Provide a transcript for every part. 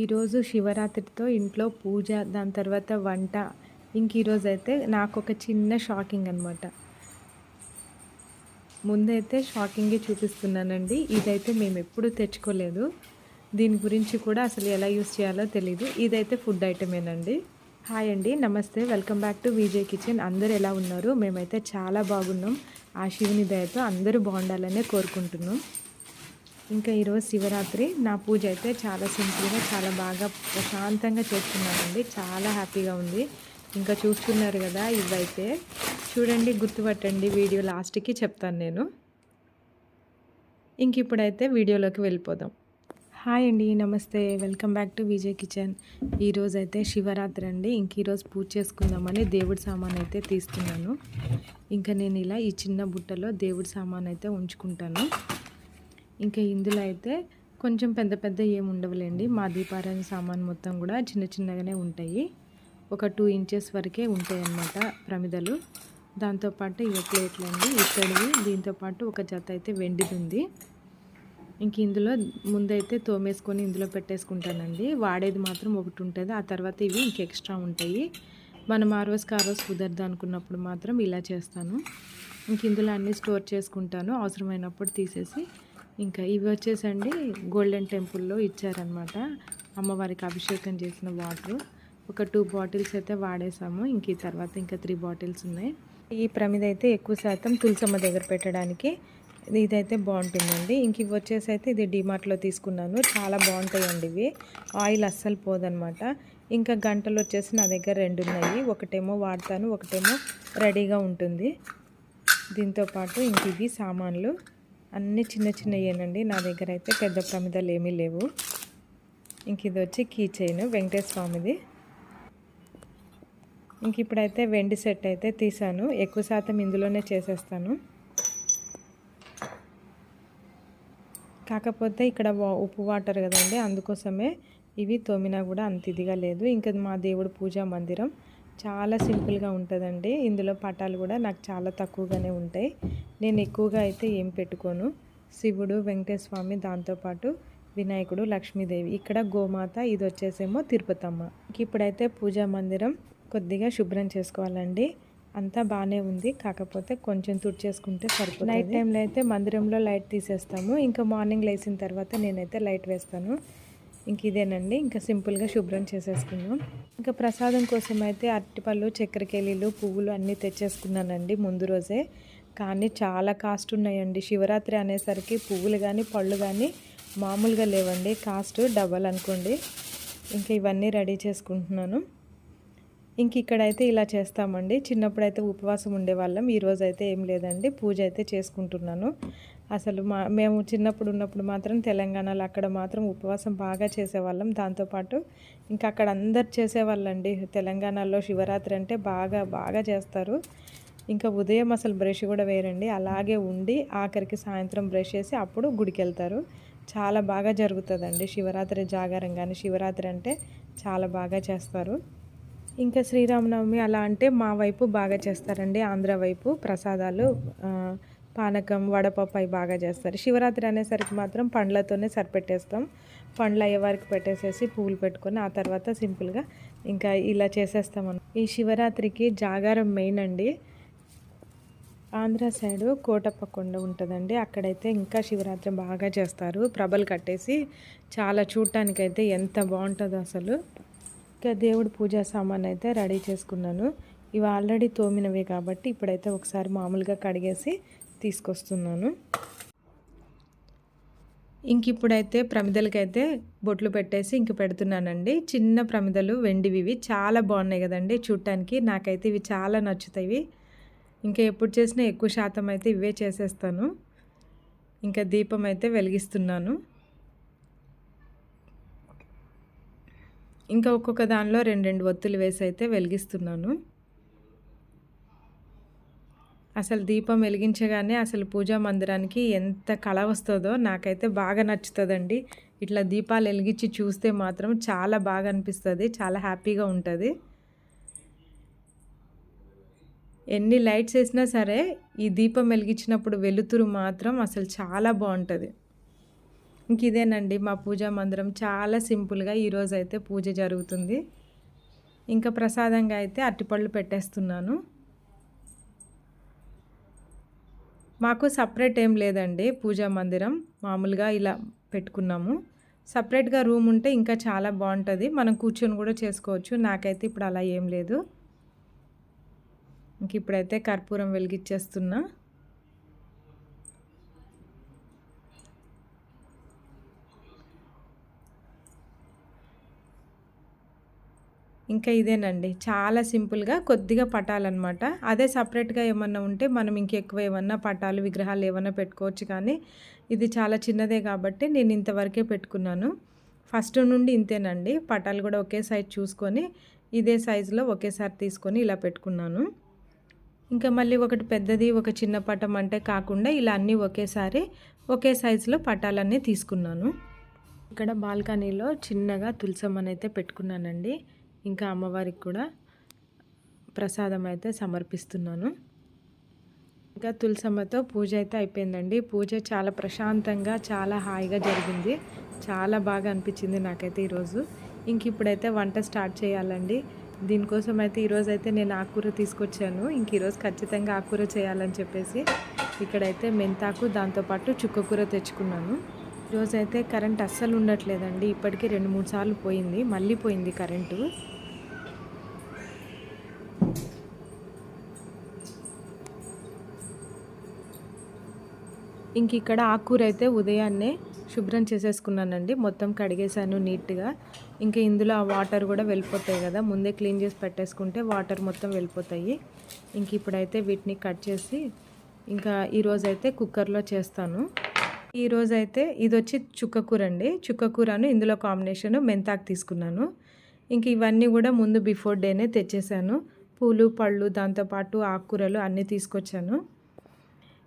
ఈరోజు శివరాత్రితో ఇంట్లో పూజ దాని తర్వాత వంట. ఇంక ఈరోజు అయితే నాకు ఒక చిన్న షాకింగ్ అనమాట ముందైతే షాకింగే చూపిస్తున్నానండి. ఇదైతే మేము ఎప్పుడు తెచ్చుకోలేదు. దీని గురించి కూడా అసలు ఎలా యూస్ చేయాలో తెలీదు. ఇదైతే ఫుడ్ ఐటమేనండి. హాయ్ అండి నమస్తే. Welcome back to Vijay kitchen. అందరు ఎలా ఉన్నారు? మేమైతే చాలా బాగున్నాం. ఆ శివుని దయతో అందరూ బాగుండాలనే కోరుకుంటున్నాం. ఇంకా ఈరోజు శివరాత్రి. నా పూజ అయితే చాలా సింపుల్గా చాలా బాగా ప్రశాంతంగా చేస్తున్నానండి. చాలా హ్యాపీగా ఉంది. ఇంకా చూస్తున్నారు కదా ఇవైతే. చూడండి గుర్తుపట్టండి వీడియో లాస్ట్కి చెప్తాను నేను. ఇంక ఇప్పుడైతే వీడియోలోకి వెళ్ళిపోదాం. హాయ్ అండి నమస్తే. Welcome back to Vijay kitchen. ఈరోజు అయితే శివరాత్రి అండి. ఇంక ఈరోజు పూజ చేసుకుందామని దేవుడి సామాన్ అయితే తీస్తున్నాను. ఇంకా నేను ఇలా ఈ చిన్న బుట్టలో దేవుడి సామాన్ అయితే ఉంచుకుంటాను. ఇంకా ఇందులో అయితే కొంచెం పెద్ద పెద్ద ఏమి ఉండవులేండి. మా దీపారాయణ సామాన్ మొత్తం కూడా చిన్న చిన్నగానే ఉంటాయి. ఒక టూ ఇంచెస్ వరకే ఉంటాయి అన్నమాట ప్రమిదలు. దాంతోపాటు ఇక ప్లేట్లు అండి ఇక్కడివి. దీంతోపాటు ఒక జత అయితే వెండిది ఉంది ఇంక ఇందులో ముందైతే తోమేసుకొని ఇందులో పెట్టేసుకుంటానండి. వాడేది మాత్రం ఒకటి ఉంటుంది. ఆ తర్వాత ఇవి ఇంక ఎక్స్ట్రా ఉంటాయి. మనం ఆ రోజుకి ఆ రోజు కుదరదు అనుకున్నప్పుడు మాత్రం ఇలా చేస్తాను. ఇంక ఇందులో అన్నీ స్టోర్ చేసుకుంటాను. అవసరమైనప్పుడు తీసేసి ఇంకా ఇవి వచ్చేసండి గోల్డెన్ టెంపుల్లో ఇచ్చారనమాట అమ్మవారికి అభిషేకం చేసిన వాటర్. ఒక టూ బాటిల్స్ అయితే వాడేసాము. ఇంక ఈ తర్వాత ఇంకా త్రీ బాటిల్స్ ఉన్నాయి. ఈ ప్రమిద అయితే ఎక్కువ శాతం తులసమ్మ దగ్గర పెట్టడానికి ఇదైతే బాగుంటుందండి. ఇంక ఇవి వచ్చేసి అయితే ఇది డిమార్ట్లో తీసుకున్నాను. చాలా బాగుంటాయండి ఇవి. ఆయిల్ అస్సలు పోదనమాట ఇంకా గంటలు వచ్చేసి నా దగ్గర రెండు ఉన్నాయి. ఒకటేమో వాడతాను ఒకటేమో రెడీగా ఉంటుంది. దీంతోపాటు ఇంక ఇవి సామాన్లు. అన్నీ చిన్న చిన్నయేనండి. నా దగ్గర అయితే పెద్ద ప్రమిదలు ఏమీ లేవు. ఇంక ఇది వచ్చి కీ చైన్ వెంకటేశ్వర స్వామిది. ఇంక ఇప్పుడైతే వెండి సెట్ అయితే తీసాను. ఎక్కువ శాతం ఇందులోనే చేసేస్తాను. కాకపోతే ఇక్కడ ఉప్పు వాటర్ కదండి అందుకోసమే ఇవి తోమినా కూడా అంత ఇదిగా లేదు. ఇంకా మా దేవుడు పూజా మందిరం. చాలా సింపుల్గా ఉంటుందండి. ఇందులో పటాలు కూడా నాకు చాలా తక్కువగానే ఉంటాయి. నేను ఎక్కువగా అయితే ఏం పెట్టుకోను. శివుడు వెంకటేశ్వర దాంతోపాటు వినాయకుడు లక్ష్మీదేవి. ఇక్కడ గోమాత ఇది వచ్చేసేమో తిరుపతమ్మ. ఇప్పుడైతే పూజా మందిరం కొద్దిగా శుభ్రం చేసుకోవాలండి. అంతా బాగానే ఉంది. కాకపోతే కొంచెం తుడిచేసుకుంటే సరిపోతుంది. నైట్ టైంలో అయితే మందిరంలో లైట్ తీసేస్తాము. ఇంకా మార్నింగ్ లేచిన తర్వాత నేనైతే లైట్ వేస్తాను. ఇంక ఇదేనండి. ఇంకా సింపుల్గా శుభ్రం చేసేసుకున్నాం ఇంకా ప్రసాదం కోసం అయితే అరటిపళ్ళు చక్కెరకేళీలు పువ్వులు అన్నీ తెచ్చేసుకున్నానండి ముందు రోజే. కానీ చాలా కాస్ట్ ఉన్నాయండి. శివరాత్రి అనేసరికి పువ్వులు కానీ పళ్ళు కానీ మామూలుగా లేవండి. కాస్ట్ డబల్ అనుకోండి. ఇంకా ఇవన్నీ రెడీ చేసుకుంటున్నాను. ఇంక ఇక్కడైతే ఇలా చేస్తామండి. చిన్నప్పుడు అయితే ఉపవాసం ఉండేవాళ్ళం. ఈరోజు అయితే ఏం లేదండి. పూజ అయితే చేసుకుంటున్నాను. అసలు మా మేము చిన్నప్పుడు ఉన్నప్పుడు మాత్రం తెలంగాణలో అక్కడ మాత్రం ఉపవాసం బాగా చేసేవాళ్ళం. దాంతోపాటు ఇంకా అక్కడ అందరు చేసేవాళ్ళండి. తెలంగాణలో శివరాత్రి అంటే బాగా బాగా చేస్తారు. ఇంకా ఉదయం అసలు బ్రష్ కూడా వేరండి. అలాగే ఉండి ఆఖరికి సాయంత్రం బ్రష్ చేసి అప్పుడు గుడికి వెళ్తారు చాలా బాగా జరుగుతుందండి. శివరాత్రి జాగారం కానీ శివరాత్రి అంటే చాలా బాగా చేస్తారు. ఇంకా శ్రీరామనవమి అలా అంటే మా వైపు బాగా చేస్తారండి. ఆంధ్ర వైపు ప్రసాదాలు పానకం వడపప్పు అవి బాగా చేస్తారు. శివరాత్రి అనేసరికి మాత్రం పండ్లతోనే సరిపెట్టేస్తాం. పండ్లు అయ్యే వారికి పెట్టేసేసి పువ్వులు పెట్టుకొని ఆ తర్వాత సింపుల్గా ఇంకా ఇలా చేసేస్తాం ఈ శివరాత్రికి జాగారం మెయిన్ అండి. ఆంధ్ర సైడు కోటప్పకొండ ఉంటుందండి. అక్కడైతే ఇంకా శివరాత్రి బాగా చేస్తారు. ప్రభలు కట్టేసి చాలా చూడటానికైతే ఎంత బాగుంటుందో అసలు. ఇంకా దేవుడు పూజా సామాన్ అయితే రెడీ చేసుకున్నాను. ఇవి ఆల్రెడీ తోమినవే కాబట్టి ఇప్పుడైతే ఒకసారి మామూలుగా కడిగేసి తీసుకొస్తున్నాను. ఇంక ఇప్పుడైతే ప్రమిదలకైతే బొట్లు పెట్టేసి ఇంక పెడుతున్నానండి. చిన్న ప్రమిదలు వెండివి చాలా బాగున్నాయి కదండి చూడటానికి నాకైతే ఇవి చాలా నచ్చుతాయి. ఇంకా ఎప్పుడు చేసినా ఎక్కువ శాతం అయితే ఇవే చేసేస్తాను. ఇంకా దీపం అయితే వెలిగిస్తున్నాను. ఇంకా ఒక్కొక్క దానిలో రెండు రెండు ఒత్తులు వేసి అయితే వెలిగిస్తున్నాను. అసలు దీపం వెలిగించగానే అసలు పూజా మందిరానికి ఎంత కళ వస్తుందో నాకైతే బాగా నచ్చుతుందండి. ఇట్లా దీపాలు వెలిగించి చూస్తే మాత్రం చాలా బాగా అనిపిస్తుంది చాలా హ్యాపీగా ఉంటుంది. ఎన్ని లైట్స్ వేసినా సరే ఈ దీపం వెలిగించినప్పుడు వెలుతురు మాత్రం అసలు చాలా బాగుంటుంది. ఇంక ఇదేనండి మా పూజా మందిరం చాలా సింపుల్గా ఈరోజు అయితే పూజ జరుగుతుంది. ఇంకా ప్రసాదంగా అయితే అరటిపళ్ళు పెట్టేస్తున్నాను. మాకు సపరేట్ ఏం లేదండి పూజా మందిరం. మామూలుగా ఇలా పెట్టుకున్నాము. సపరేట్గా రూమ్ ఉంటే ఇంకా చాలా బాగుంటుంది. మనం కూర్చొని కూడా చేసుకోవచ్చు. నాకైతే ఇప్పుడు అలా ఏం లేదు. ఇంక ఇప్పుడైతే కర్పూరం వెలిగించేస్తున్నా ఇంకా ఇదేనండి. చాలా సింపుల్గా కొద్దిగా పటాలన్నమాట. అదే సపరేట్గా ఏమన్నా ఉంటే మనం ఇంకెక్కువ ఏమన్నా పటాలు విగ్రహాలు ఏమన్నా పెట్టుకోవచ్చు కానీ ఇది చాలా చిన్నదే కాబట్టి నేను ఇంతవరకే పెట్టుకున్నాను. ఫస్ట్ నుండి ఇంతేనండి. పటాలు కూడా ఒకే సైజ్ చూసుకొని ఇదే సైజులో ఒకేసారి తీసుకొని ఇలా పెట్టుకున్నాను. ఇంకా మళ్ళీ ఒకటి పెద్దది ఒక చిన్న పటం అంటే కాకుండా ఇలా అన్నీ ఒకేసారి ఒకే సైజులో పటాలన్నీ తీసుకున్నాను. ఇక్కడ బాల్కనీలో చిన్నగా తులసమ్మని అయితే పెట్టుకున్నానండి. ఇంకా అమ్మవారికి కూడా ప్రసాదం అయితే సమర్పిస్తున్నాను. ఇంకా తులసమ్మతో పూజ అయితే అయిపోయిందండి. పూజ చాలా ప్రశాంతంగా చాలా హాయిగా జరిగింది. చాలా బాగా అనిపించింది నాకైతే ఈరోజు. ఇంక ఇప్పుడైతే వంట స్టార్ట్ చేయాలండి. దీనికోసం అయితే ఈరోజు అయితే నేను ఆకుకూర తీసుకొచ్చాను. ఇంక ఈరోజు ఖచ్చితంగా ఆకుకూర చేయాలని చెప్పేసి ఇక్కడైతే మెంతాకు దాంతోపాటు చుక్కకూర తెచ్చుకున్నాను. ఈరోజైతే అయితే కరెంట్ అస్సలు ఉండట్లేదండి. ఇప్పటికీ రెండు మూడు సార్లు పోయింది. మళ్ళీ పోయింది కరెంటు. ఇంక ఇక్కడ ఆకుకూర అయితే ఉదయాన్నే శుభ్రం చేసేసుకున్నానండి. మొత్తం కడిగేసాను నీట్గా. ఇంకా ఇందులో ఆ వాటర్ కూడా వెళ్ళిపోతాయి కదా. ముందే క్లీన్ చేసి పెట్టేసుకుంటే వాటర్ మొత్తం వెళ్ళిపోతాయి. ఇంక ఇప్పుడైతే వీటిని కట్ చేసి ఇంకా ఈరోజైతే కుక్కర్లో చేస్తాను. ఈరోజైతే ఇది వచ్చి చుక్కకూర అండి చుక్కకూరను ఇందులో కాంబినేషన్ మెంతాకు తీసుకున్నాను. ఇంక ఇవన్నీ కూడా ముందు బిఫోర్ డేనే తెచ్చేసాను. పూలు పళ్ళు దాంతోపాటు ఆకుకూరలు అన్నీ తీసుకొచ్చాను.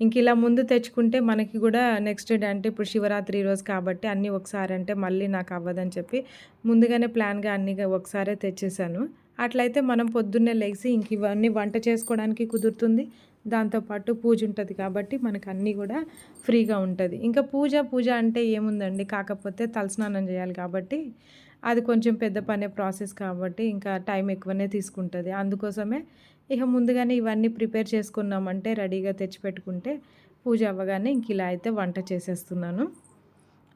ఇంక ఇలా ముందు తెచ్చుకుంటే మనకి కూడా నెక్స్ట్ డే అంటే ఇప్పుడు శివరాత్రి రోజు కాబట్టి అన్నీ ఒకసారి అంటే మళ్ళీ నాకు అవ్వదని చెప్పి ముందుగానే ప్లాన్గా అన్నీ ఒకసారే తెచ్చేసాను. అట్లయితే మనం పొద్దున్నే లేచి ఇంక ఇవన్నీ వంట చేసుకోవడానికి కుదురుతుంది. దాంతోపాటు పూజ ఉంటుంది కాబట్టి మనకు అన్నీ కూడా ఫ్రీగా ఉంటుంది. ఇంకా పూజ పూజ అంటే ఏముందండి? కాకపోతే తలస్నానం చేయాలి కాబట్టి అది కొంచెం పెద్ద పనే ప్రాసెస్ కాబట్టి ఇంకా టైం ఎక్కువనే తీసుకుంటుంది. అందుకోసమే ఇక ముందుగానే ఇవన్నీ ప్రిపేర్ చేసుకున్నామంటే రెడీగా తెచ్చిపెట్టుకుంటే పూజ అవ్వగానే ఇంక ఇలా అయితే వంట చేసేస్తున్నాను.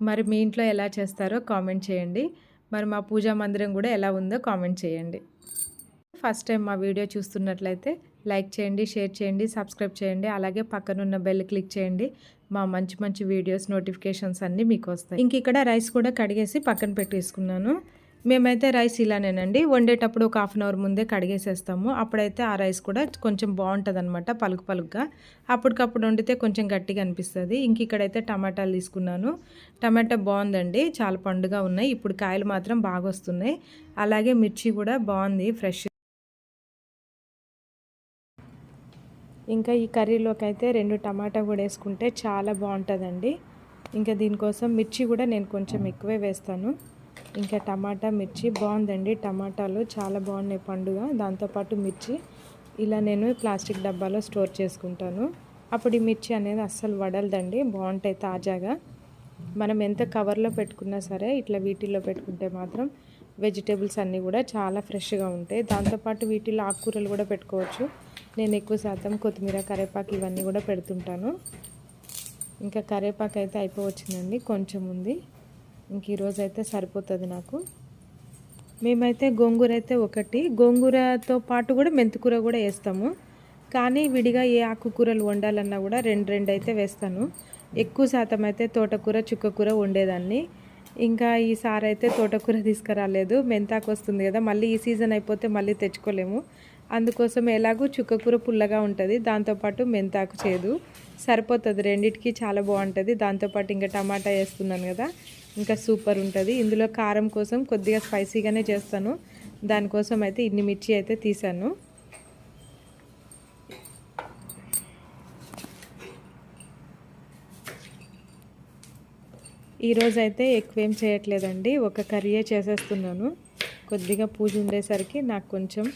మరి మీ ఇంట్లో ఎలా చేస్తారో కామెంట్ చేయండి. మరి మా పూజా మందిరం కూడా ఎలా ఉందో కామెంట్ చేయండి. ఫస్ట్ టైం మా వీడియో చూస్తున్నట్లయితే లైక్ చేయండి షేర్ చేయండి సబ్స్క్రైబ్ చేయండి అలాగే పక్కనున్న బెల్ క్లిక్ చేయండి. మా మంచి మంచి వీడియోస్ నోటిఫికేషన్స్ అన్నీ మీకు వస్తాయి. ఇంక ఇక్కడ రైస్ కూడా కడిగేసి పక్కన పెట్టేసుకున్నాను. మేమైతే రైస్ ఇలానేనండి. వండేటప్పుడు ఒక హాఫ్ అన్ అవర్ ముందే కడిగేసేస్తాము. అప్పుడైతే ఆ రైస్ కూడా కొంచెం బాగుంటుంది అనమాట పలుకు పలుకుగా. అప్పటికప్పుడు వండితే కొంచెం గట్టిగా అనిపిస్తుంది. ఇంక ఇక్కడైతే టమాటాలు తీసుకున్నాను. టమాటా బాగుందండి. చాలా పండుగ ఉన్నాయి. ఇప్పుడు కాయలు మాత్రం బాగా వస్తున్నాయి. అలాగే మిర్చి కూడా బాగుంది ఫ్రెష్. ఇంకా ఈ కర్రీలోకి అయితే రెండు టమాటా కూడా వేసుకుంటే చాలా బాగుంటుందండి. ఇంకా దీనికోసం మిర్చి కూడా నేను కొంచెం ఎక్కువే వేస్తాను. ఇంకా టమాటా మిర్చి బాగుందండి. టమాటాలు చాలా బాగున్నాయి పండుగ. దాంతోపాటు మిర్చి ఇలా నేను ప్లాస్టిక్ డబ్బాలో స్టోర్ చేసుకుంటాను. అప్పుడు ఈ మిర్చి అనేది అస్సలు వడలదండి బాగుంటాయి తాజాగా. మనం ఎంత కవర్లో పెట్టుకున్నా సరే ఇట్లా వీటిల్లో పెట్టుకుంటే మాత్రం వెజిటేబుల్స్ అన్నీ కూడా చాలా ఫ్రెష్గా ఉంటాయి. దాంతోపాటు వీటిలో ఆకుకూరలు కూడా పెట్టుకోవచ్చు. నేను ఎక్కువ శాతం కొత్తిమీర కరేపాకు ఇవన్నీ కూడా పెడుతుంటాను. ఇంకా కరేపాకు అయితే అయిపోవచ్చిందండి కొంచెం ఉంది. ఇంక ఈరోజు అయితే సరిపోతుంది నాకు. మేమైతే గోంగూర అయితే ఒకటి. గోంగూరతో పాటు కూడా మెంతికూర కూడా వేస్తాము కానీ విడిగా ఏ ఆకుకూరలు వండాలన్నా కూడా రెండు రెండు అయితే వేస్తాను. ఎక్కువ శాతం అయితే తోటకూర చుక్కకూర వండేదాన్ని. ఇంకా ఈసారి అయితే తోటకూర తీసుకురాలేదు. మెంతాకు వస్తుంది కదా మళ్ళీ ఈ సీజన్ అయిపోతే మళ్ళీ తెచ్చుకోలేము. అందుకోసం ఎలాగో చుక్కకూర పుల్లగా ఉంటుంది దాంతోపాటు మెంతాకు చేదు. సరిపోతుంది రెండిటికి చాలా బాగుంటుంది. దాంతోపాటు ఇంకా టమాటా వేస్తున్నాను కదా ఇంకా సూపర్ ఉంటుంది. ఇందులో కారం కోసం కొద్దిగా స్పైసీగానే చేస్తాను. దానికోసం అయితే ఇన్ని మిర్చి అయితే తీసాను. ఈరోజు అయితే ఎక్కువేం చేయట్లేదండి. ఒక కర్రీయే చేసేస్తున్నాను. కొద్దిగా పూజ ఉండేసరికి నాకు కొంచెం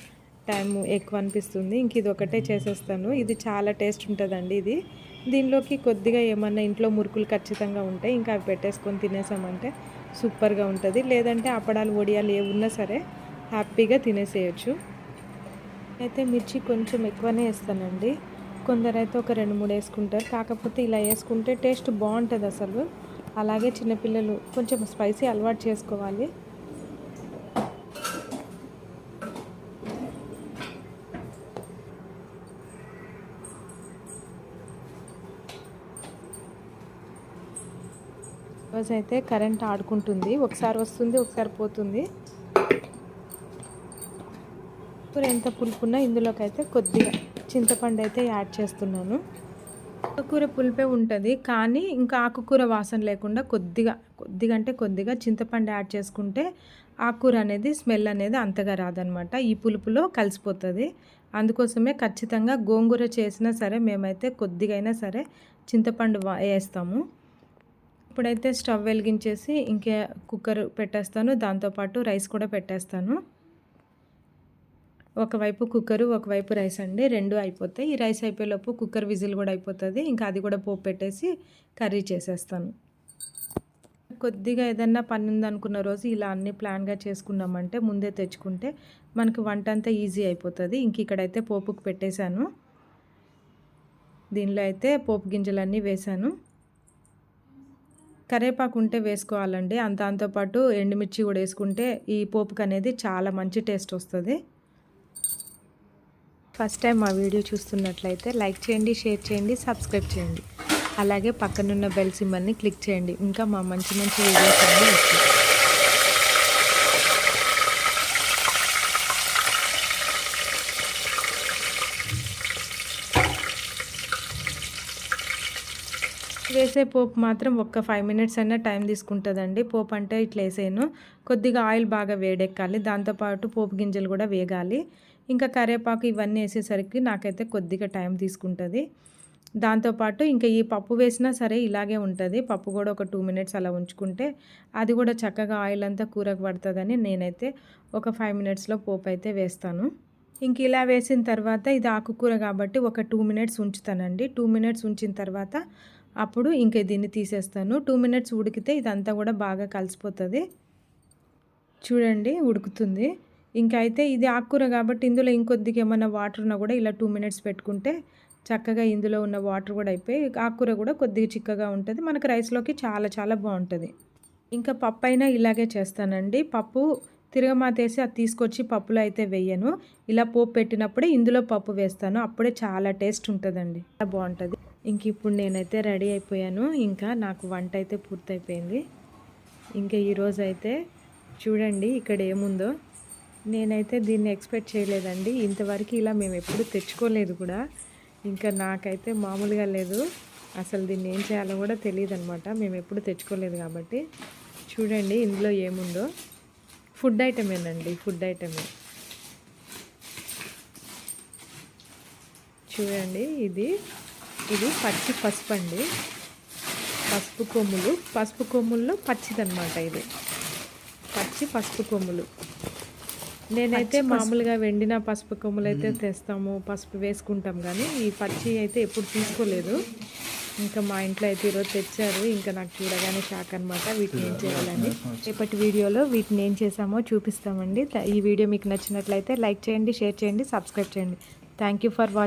టైం ఎక్కువ అనిపిస్తుంది. ఇంక ఇది ఒకటే చేసేస్తాను. ఇది చాలా టేస్ట్ ఉంటుందండి ఇది. దీనిలోకి కొద్దిగా ఏమన్నా ఇంట్లో మురుకులు ఖచ్చితంగా ఉంటాయి ఇంకా అవి పెట్టేసుకొని తినేసామంటే సూపర్గా ఉంటుంది. లేదంటే అప్పడాలు వడియాలు ఏ ఉన్నా సరే హ్యాపీగా తినేసేయచ్చు. అయితే మిర్చి కొంచెం ఎక్కువనే వేస్తానండి. కొందరైతే ఒక రెండు మూడు వేసుకుంటారు. కాకపోతే ఇలా వేసుకుంటే టేస్ట్ బాగుంటుంది అసలు అలాగే చిన్నపిల్లలు కొంచెం స్పైసీ అలవాటు చేసుకోవాలి. రోజు అయితే కరెంట్ ఆడుకుంటుంది. ఒకసారి వస్తుంది ఒకసారి పోతుంది. కూర ఎంత పులుపున్నా ఇందులోకి అయితే కొద్దిగా చింతపండు అయితే యాడ్ చేస్తున్నాను. ఆకుకూర పులిపే ఉంటుంది కానీ ఇంకా ఆకుకూర వాసన లేకుండా కొద్దిగా కొద్దిగా అంటే కొద్దిగా చింతపండు యాడ్ చేసుకుంటే ఆకుకూర అనేది స్మెల్ అనేది అంతగా రాదనమాట ఈ పులుపులో కలిసిపోతుంది. అందుకోసమే ఖచ్చితంగా గోంగూర చేసినా సరే మేమైతే కొద్దిగైనా సరే చింతపండు వేస్తాము. ఇప్పుడైతే స్టవ్ వెలిగించేసి ఇంకే కుక్కర్ పెట్టేస్తాను. దాంతోపాటు రైస్ కూడా పెట్టేస్తాను. ఒకవైపు కుక్కరు ఒకవైపు రైస్ అండి. రెండు అయిపోతాయి. ఈ రైస్ అయిపోయేలోపు కుక్కర్ విజిల్ కూడా అయిపోతుంది. ఇంకా అది కూడా పోపు పెట్టేసి కర్రీ చేసేస్తాను. కొద్దిగా ఏదన్నా పని ఉందనుకున్న రోజు ఇలా అన్ని ప్లాన్గా చేసుకున్నామంటే ముందే తెచ్చుకుంటే మనకు వంట అంతా ఈజీ అయిపోతుంది. ఇంక ఇక్కడైతే పోపుకు పెట్టేశాను. దీనిలో అయితే పోపు గింజలన్నీ వేశాను. కరేపాకు ఉంటే వేసుకోవాలండి. అంత దాంతోపాటు ఎండుమిర్చి కూడా వేసుకుంటే ఈ పోపుకి అనేది చాలా మంచి టేస్ట్ వస్తుంది. ఫస్ట్ టైం మా వీడియో చూస్తున్నట్లయితే లైక్ చేయండి షేర్ చేయండి సబ్స్క్రైబ్ చేయండి. అలాగే పక్కనున్న బెల్ సింబల్ని క్లిక్ చేయండి. ఇంకా మా మంచి మంచి వీడియోస్ అన్నీ వస్తాయి. వేసే పోపు మాత్రం ఒక్క ఫైవ్ మినిట్స్ అయినా టైం తీసుకుంటుందండి. పోపు అంటే ఇట్లా వేసాను కొద్దిగా ఆయిల్ బాగా వేడెక్కాలి. దాంతోపాటు పోపు గింజలు కూడా వేగాలి. ఇంకా కరివేపాకు ఇవన్నీ వేసేసరికి నాకైతే కొద్దిగా టైం తీసుకుంటుంది. దాంతోపాటు ఇంకా ఈ పప్పు వేసినా సరే ఇలాగే ఉంటుంది. పప్పు కూడా ఒక టూ మినిట్స్ అలా ఉంచుకుంటే అది కూడా చక్కగా ఆయిల్ అంతా కూరకు పడుతుందని నేనైతే ఒక ఫైవ్ మినిట్స్లో పోపు అయితే వేస్తాను. ఇంక ఇలా వేసిన తర్వాత ఇది ఆకుకూర కాబట్టి ఒక టూ మినిట్స్ ఉంచుతానండి. టూ మినిట్స్ ఉంచిన తర్వాత అప్పుడు ఇంకా దీన్ని తీసేస్తాను. టూ మినిట్స్ ఉడికితే ఇదంతా కూడా బాగా కలిసిపోతుంది. చూడండి ఉడుకుతుంది. ఇంకా అయితే ఇది ఆకుకూర కాబట్టి ఇందులో ఇంకొద్దిగా ఏమైనా వాటర్ ఉన్నా కూడా ఇలా టూ మినిట్స్ పెట్టుకుంటే చక్కగా ఇందులో ఉన్న వాటర్ కూడా అయిపోయి ఆకుకూర కూడా కొద్దిగా చిక్కగా ఉంటుంది. మనకు రైస్లోకి చాలా చాలా బాగుంటుంది. ఇంకా పప్పు అయినా ఇలాగే చేస్తానండి. పప్పు తిరగమాతేసి అది తీసుకొచ్చి పప్పులో అయితే వేయను. ఇలా పోపు పెట్టినప్పుడే ఇందులో పప్పు వేస్తాను. అప్పుడే చాలా టేస్ట్ ఉంటుందండి. బాగుంటుంది. ఇంక ఇప్పుడు నేనైతే రెడీ అయిపోయాను. ఇంకా నాకు వంట అయితే పూర్తయిపోయింది. ఇంకా ఈరోజు అయితే చూడండి ఇక్కడ ఏముందో. నేనైతే దీన్ని ఎక్స్పెక్ట్ చేయలేదండి. ఇంతవరకు ఇలా మేము ఎప్పుడు తెచ్చుకోలేదు కూడా. ఇంకా నాకైతే మామూలుగా లేదు. అసలు దీన్ని ఏం చేయాలో కూడా తెలియదు అనమాట మేము ఎప్పుడు తెచ్చుకోలేదు కాబట్టి. చూడండి ఇందులో ఏముందో. ఫుడ్ ఐటమేనండి ఫుడ్ ఐటమే. చూడండి ఇది. ఇది పచ్చి పసుపు అండి. పసుపు కొమ్ములు. పసుపు కొమ్ముల్లో పచ్చిదనమాట ఇది. పచ్చి పసుపు కొమ్ములు. నేనైతే మామూలుగా వెండిన పసుపు కొమ్ములు అయితే తెస్తాము. పసుపు వేసుకుంటాం కానీ ఈ పచ్చి అయితే ఎప్పుడు తీసుకోలేదు. ఇంకా మా ఇంట్లో అయితే ఈరోజు తెచ్చారు. ఇంకా నాకు చూడగానే షాక్ అనమాట వీటిని ఏం చేయాలని. రేపటి వీడియోలో వీటిని ఏం చేసామో చూపిస్తామండి. ఈ వీడియో మీకు నచ్చినట్లయితే లైక్ చేయండి షేర్ చేయండి సబ్స్క్రైబ్ చేయండి. Thank you for watching